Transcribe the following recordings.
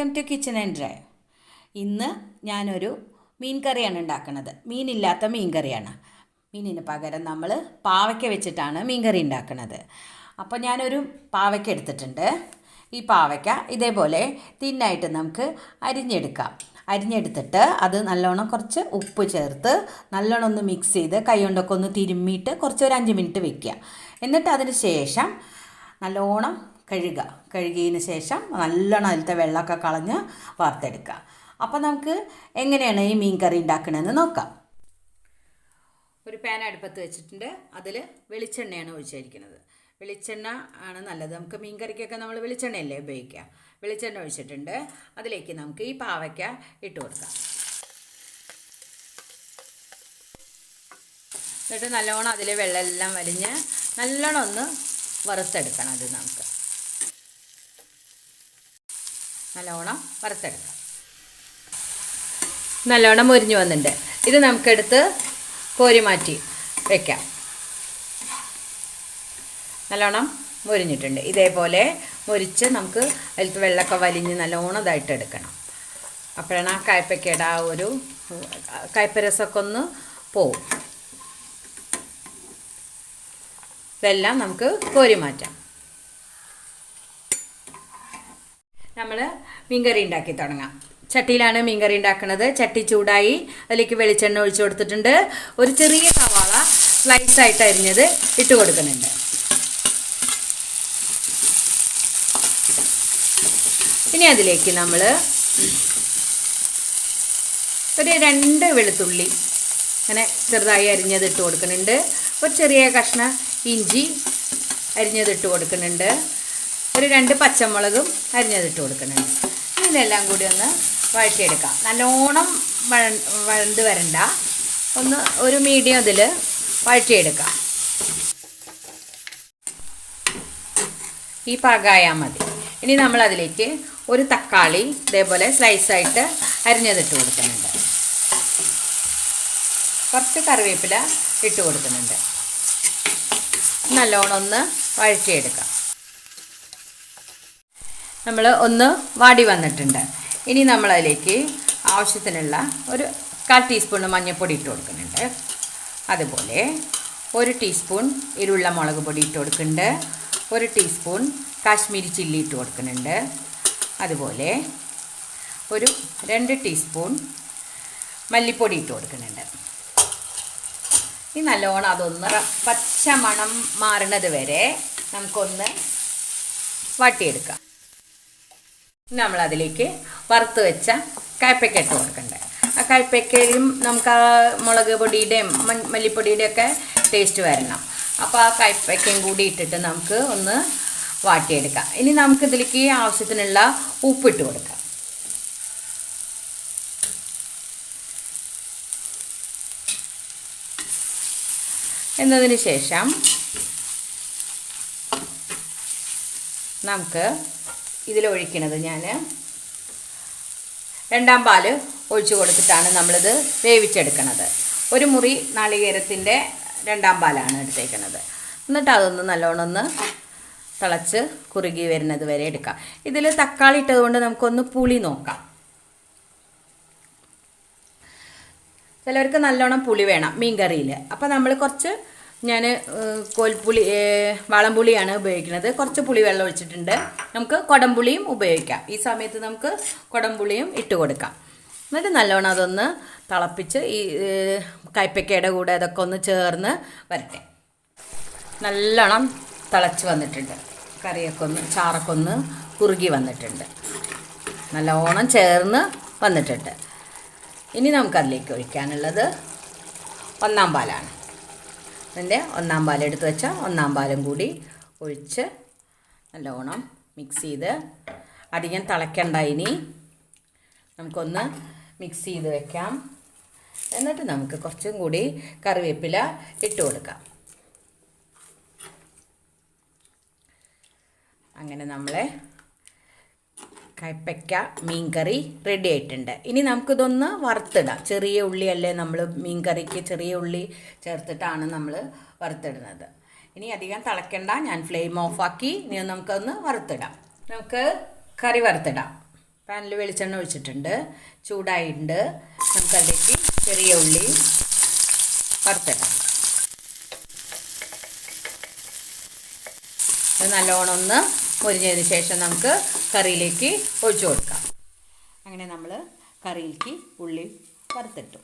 Welcome to kitchen and drive ഇന്ന് ഞാനൊരു മീൻ കറിയാണ് ഉണ്ടാക്കുന്നത്. മീനില്ലാത്ത മീൻ കറിയാണ്. മീനിന് പകരം നമ്മൾ പാവയ്ക്ക വെച്ചിട്ടാണ് മീൻ കറി ഉണ്ടാക്കുന്നത്. അപ്പോൾ ഞാനൊരു പാവയ്ക്ക എടുത്തിട്ടുണ്ട്. ഈ പാവയ്ക്ക ഇതേപോലെ തിന്നായിട്ട് നമുക്ക് അരിഞ്ഞെടുക്കാം. അരിഞ്ഞെടുത്തിട്ട് അത് നല്ലോണം കുറച്ച് ഉപ്പ് ചേർത്ത് നല്ലോണം ഒന്ന് മിക്സ് ചെയ്ത് കൈ കൊണ്ടൊക്കെ ഒന്ന് തിരുമ്മിയിട്ട് കുറച്ച് ഒരു അഞ്ച് മിനിറ്റ് വെക്കുക. എന്നിട്ട് അതിന് ശേഷം നല്ലോണം കഴുകുക. കഴുകിയതിന് ശേഷം നല്ലോണം അതിലത്തെ വെള്ളമൊക്കെ കളഞ്ഞ് വറുത്തെടുക്കുക. അപ്പോൾ നമുക്ക് എങ്ങനെയാണ് ഈ മീൻ കറി ഉണ്ടാക്കണമെന്ന് നോക്കാം. ഒരു പാൻ അടുപ്പത്ത് വെച്ചിട്ടുണ്ട്. അതിൽ വെളിച്ചെണ്ണയാണ് ഒഴിച്ചിരിക്കുന്നത്. വെളിച്ചെണ്ണ ആണ് നല്ലത്. നമുക്ക് മീൻ കറിക്കൊക്കെ നമ്മൾ വെളിച്ചെണ്ണയല്ലേ ഉപയോഗിക്കുക. വെളിച്ചെണ്ണ ഒഴിച്ചിട്ടുണ്ട്. അതിലേക്ക് നമുക്ക് ഈ പാവയ്ക്ക ഇട്ട് കൊടുക്കാം. എന്നിട്ട് നല്ലോണം അതിൽ വെള്ളമെല്ലാം വലിഞ്ഞ് നല്ലോണം ഒന്ന് വറുത്തെടുക്കണം അത് നമുക്ക്. നല്ലോണം വറുത്തെടുക്കാം. നല്ലോണം മുരിഞ്ഞു വന്നിട്ടുണ്ട്. ഇത് നമുക്കെടുത്ത് കോരി മാറ്റി വെക്കാം. നല്ലോണം മുരിഞ്ഞിട്ടുണ്ട്. ഇതേപോലെ മുരിച്ച് നമുക്ക് അതിലത്തെ വെള്ളമൊക്കെ വലിഞ്ഞ് നല്ലോണം ഇതായിട്ട് എടുക്കണം. അപ്പോഴാണ് ആ കയ്പ്പയ്ക്കയുടെ ആ ഒരു കയ്പ്പരസമൊക്കെ ഒന്ന് പോവും. ഇതെല്ലാം നമുക്ക് കോരി മാറ്റാം. നമ്മൾ മീൻകറി ഉണ്ടാക്കി തുടങ്ങാം. ചട്ടിയിലാണ് മീൻകറി ഉണ്ടാക്കുന്നത്. ചട്ടി ചൂടായി അതിലേക്ക് വെളിച്ചെണ്ണ ഒഴിച്ചു കൊടുത്തിട്ടുണ്ട്. ഒരു ചെറിയ സവാള സ്ലൈസ് ആയിട്ട് അരിഞ്ഞത് ഇട്ട് കൊടുക്കുന്നുണ്ട്. ഇനി അതിലേക്ക് നമ്മൾ ഒരു രണ്ട് വെളുത്തുള്ളി അങ്ങനെ ചെറുതായി അരിഞ്ഞത് ഇട്ട് കൊടുക്കുന്നുണ്ട്. ഒരു ചെറിയ കഷ്ണം ഇഞ്ചി അരിഞ്ഞത് ഇട്ട് കൊടുക്കുന്നുണ്ട്. ഒരു രണ്ട് പച്ചമുളകും അരിഞ്ഞതിട്ട് കൊടുക്കുന്നുണ്ട് ഇതെല്ലാം കൂടി ഒന്ന് വഴറ്റിയെടുക്കാം. നല്ലോണം വഴ വഴണ്ട് വരണ്ട. ഒന്ന് ഒരു മീഡിയം ഇതിൽ വഴറ്റിയെടുക്കാം. ഈ പാകായാൽ മതി. ഇനി നമ്മൾ അതിലേക്ക് ഒരു തക്കാളി ഇതേപോലെ സ്ലൈസായിട്ട് അരിഞ്ഞതിട്ട് കൊടുക്കുന്നുണ്ട്. കുറച്ച് കറിവേപ്പില ഇട്ട് കൊടുക്കുന്നുണ്ട്. നല്ലോണം ഒന്ന് വഴറ്റിയെടുക്കാം. നമ്മൾ ഒന്ന് വാടി വന്നിട്ടുണ്ട്. ഇനി നമ്മളതിലേക്ക് ആവശ്യത്തിനുള്ള ഒരു കാൽ ടീസ്പൂൺ മഞ്ഞൾപ്പൊടി ഇട്ട് കൊടുക്കുന്നുണ്ട്. അതുപോലെ ഒരു ടീസ്പൂൺ ഇരുള്ള മുളക് പൊടി ഇട്ട് കൊടുക്കുന്നുണ്ട്. ഒരു ടീസ്പൂൺ കാശ്മീരി ചില്ലി ഇട്ട് കൊടുക്കുന്നുണ്ട്. അതുപോലെ ഒരു രണ്ട് ടീസ്പൂൺ മല്ലിപ്പൊടി ഇട്ട് കൊടുക്കുന്നുണ്ട്. ഈ നല്ലോണം അതൊന്ന് പച്ച മണം മാറുന്നത് വരെ നമുക്കൊന്ന് വാട്ടിയെടുക്കാം നമ്മളതിലേക്ക് വറുത്ത് വെച്ച കയ്പ്പയ്ക്ക ഇട്ട് കൊടുക്കണ്ടേ. ആ കയ്പ്പയ്ക്കയിലും നമുക്ക് ആ മുളക് പൊടിയുടെയും മല്ലിപ്പൊടിയുടെയും ഒക്കെ ടേസ്റ്റ് വരണം. അപ്പോൾ ആ കയ്പ്പയ്ക്കയും കൂടി ഇട്ടിട്ട് നമുക്ക് ഒന്ന് വാട്ടിയെടുക്കാം. ഇനി നമുക്ക് ഇതിലേക്ക് ആവശ്യത്തിനുള്ള ഉപ്പിട്ട് കൊടുക്കാം. എന്നതിന് ശേഷം നമുക്ക് ഇതിലൊഴിക്കണത് ഞാൻ രണ്ടാം പാൽ ഒഴിച്ചു കൊടുത്തിട്ടാണ് നമ്മളിത് വേവിച്ചെടുക്കണത്. ഒരു മുറി നാളികേരത്തിന്റെ രണ്ടാം പാലാണ് എടുത്തേക്കുന്നത് എന്നിട്ട് അതൊന്ന് നല്ലോണം ഒന്ന് തിളച്ച് കുറുകി വരുന്നത് വരെ എടുക്കാം. ഇതിൽ തക്കാളി ഇട്ടതുകൊണ്ട് നമുക്കൊന്ന് പുളി നോക്കാം. ചിലവർക്ക് നല്ലോണം പുളി വേണം മീൻ കറിയിൽ അപ്പോൾ നമ്മൾ കുറച്ച് ഞാൻ കോൽപ്പുളി വാളംപുളിയാണ് ഉപയോഗിക്കുന്നത്. കുറച്ച് പുളി വെള്ളം ഒഴിച്ചിട്ടുണ്ട്. നമുക്ക് കുടംപുളിയും ഉപയോഗിക്കാം. ഈ സമയത്ത് നമുക്ക് കുടംപുളിയും ഇട്ട് കൊടുക്കാം. എന്നിട്ട് നല്ലോണം അതൊന്ന് തിളപ്പിച്ച് ഈ കയ്പ്പയ്ക്കയുടെ കൂടെ അതൊക്കെ ഒന്ന് ചേർന്ന് വരട്ടെ. നല്ലോണം തിളച്ച് വന്നിട്ടുണ്ട്. കറിയൊക്കെ ഒന്ന് ചാറൊക്കെ ഒന്ന് കുറുകി വന്നിട്ടുണ്ട്. നല്ലോണം ചേർന്ന് വന്നിട്ടുണ്ട്. ഇനി നമുക്കതിലേക്ക് ഒഴിക്കാനുള്ളത് ഒന്നാം പാലാണ്. അതിന്റെ ഒന്നാം പാൽ എടുത്ത് വെച്ച ഒന്നാം പാലും കൂടി ഒഴിച്ച് നല്ലോണം മിക്സ് ചെയ്ത് അധികം തിളയ്ക്കണ്ട ഇനി. നമുക്കൊന്ന് മിക്സ് ചെയ്ത് വെക്കാം. എന്നിട്ട് നമുക്ക് കുറച്ചും കൂടി കറിവേപ്പില ഇട്ട് കൊടുക്കാം. അങ്ങനെ നമ്മളെ കയ്പ്പയ്ക്ക മീൻകറി റെഡി ആയിട്ടുണ്ട്. ഇനി നമുക്കിതൊന്ന് വറുത്തിടാം. ചെറിയ ഉള്ളിയല്ലേ നമ്മൾ മീൻകറിക്ക് ചെറിയ ഉള്ളി ചേർത്തിട്ടാണ് നമ്മൾ വറുത്തിടുന്നത്. ഇനി അധികം തിളയ്ക്കണ്ട ഞാൻ ഫ്ലെയിം ഓഫാക്കി ഇനി നമുക്കൊന്ന് വറുത്തിടാം. നമുക്ക് കറി വറുത്തിടാം. പാനിൽ വെളിച്ചെണ്ണ ഒഴിച്ചിട്ടുണ്ട്. ചൂടായിട്ടുണ്ട്. നമുക്കതിലേക്ക് ചെറിയ ഉള്ളി വറുത്തിടാം. നല്ലോണം ഒന്ന് മുരിഞ്ഞതിന് ശേഷം നമുക്ക് കറിയിലേക്ക് ഒഴിച്ചു കൊടുക്കാം. അങ്ങനെ നമ്മൾ കറിയിലേക്ക് ഉള്ളി വറുത്തിട്ടു.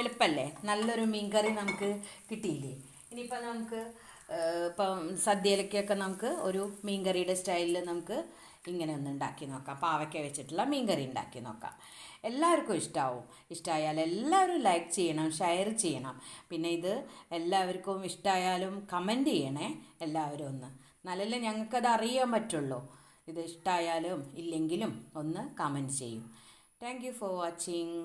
എളുപ്പമല്ലേ നല്ലൊരു മീൻ കറി നമുക്ക് കിട്ടിയില്ലേ? ഇനിയിപ്പോൾ നമുക്ക് ഇപ്പം സദ്യയിലേക്കൊക്കെ നമുക്ക് ഒരു മീൻ കറിയുടെ സ്റ്റൈലിൽ നമുക്ക് ഇങ്ങനെ ഒന്ന് ഉണ്ടാക്കി നോക്കാം. പാവയ്ക്ക വെച്ചിട്ടുള്ള മീൻകറി ഉണ്ടാക്കി നോക്കാം. എല്ലാവർക്കും ഇഷ്ടമാവും ഇഷ്ടമായാൽ എല്ലാവരും ലൈക്ക് ചെയ്യണം ഷെയർ ചെയ്യണം. പിന്നെ ഇത് എല്ലാവർക്കും ഇഷ്ടമായാലും കമന്റ് ചെയ്യണേ എല്ലാവരും ഒന്ന്. എന്നാലല്ലേ ഞങ്ങൾക്കത് അറിയാൻ പറ്റുള്ളൂ. ഇത് ഇഷ്ടമായാലും ഇല്ലെങ്കിലും ഒന്ന് കമന്റ് ചെയ്യും. Thank you for watching